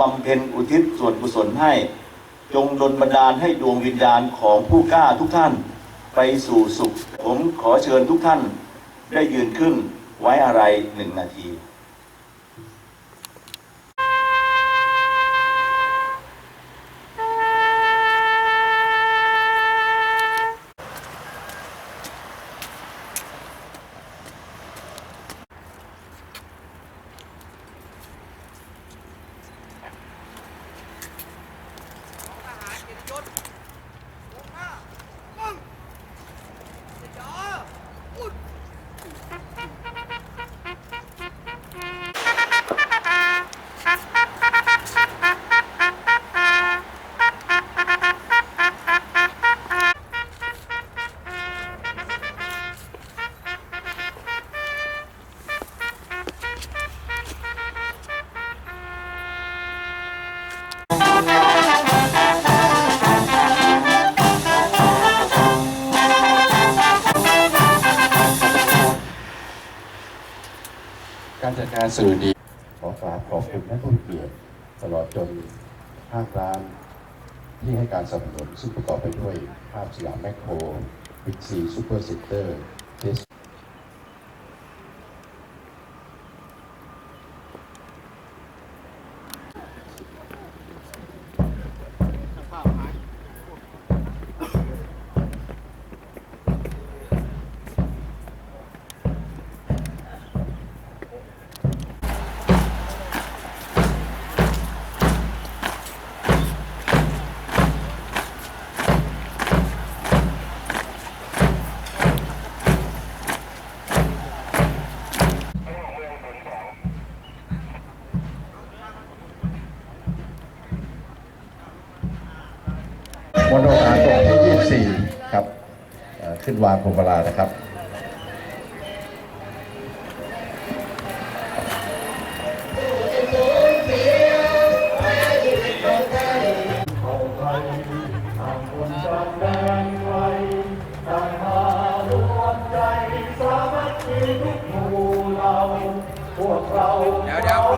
บำเพ็ญอุทิศส่วนกุศลให้ จงดลบันดาลให้ดวงวิญญาณของผู้กล้าทุกท่าน ไปสู่สุข ผมขอเชิญทุกท่านได้ยืนขึ้นไว้อะไรหนึ่งนาที ห การจัดการสื่อดี ขอกราบขอบคุณท่านผู้เกียรติตลอดจนภาคร้านที่ให้การสนับสนุนซึ่งประกอบไปด้วยภาพสยามแมคโครบิ๊กซีซูเปอร์ซิสเตอร์เทส กที่24ครับขึ้นวางพวงมาลานะครับ เดี๋ยวเดี๋ยว